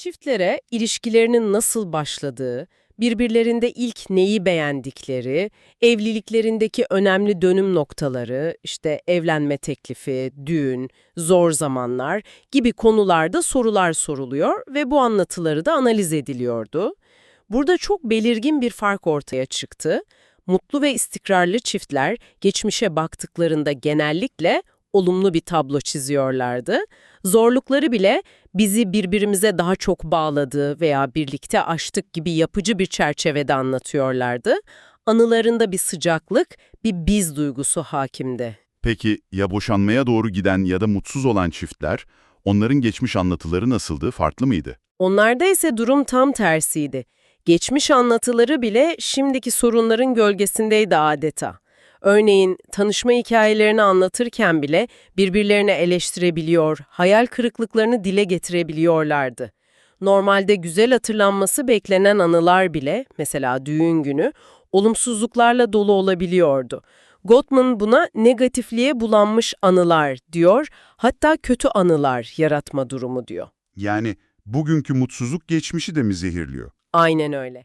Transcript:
Çiftlere ilişkilerinin nasıl başladığı, birbirlerinde ilk neyi beğendikleri, evliliklerindeki önemli dönüm noktaları, işte evlenme teklifi, düğün, zor zamanlar gibi konularda sorular soruluyor ve bu anlatıları da analiz ediliyordu. Burada çok belirgin bir fark ortaya çıktı. Mutlu ve istikrarlı çiftler geçmişe baktıklarında genellikle olumlu bir tablo çiziyorlardı. Zorlukları bile bizi birbirimize daha çok bağladı veya birlikte aştık gibi yapıcı bir çerçevede anlatıyorlardı. Anılarında bir sıcaklık, bir biz duygusu hakimdi. Peki ya boşanmaya doğru giden ya da mutsuz olan çiftler, onların geçmiş anlatıları nasıldı, farklı mıydı? Onlarda ise durum tam tersiydi. Geçmiş anlatıları bile şimdiki sorunların gölgesindeydi adeta. Örneğin tanışma hikayelerini anlatırken bile birbirlerini eleştirebiliyor, hayal kırıklıklarını dile getirebiliyorlardı. Normalde güzel hatırlanması beklenen anılar bile, mesela düğün günü, olumsuzluklarla dolu olabiliyordu. Gottman buna negatifliğe bulanmış anılar diyor, hatta kötü anılar yaratma durumu diyor. Yani bugünkü mutsuzluk geçmişi de mi zehirliyor? Aynen öyle.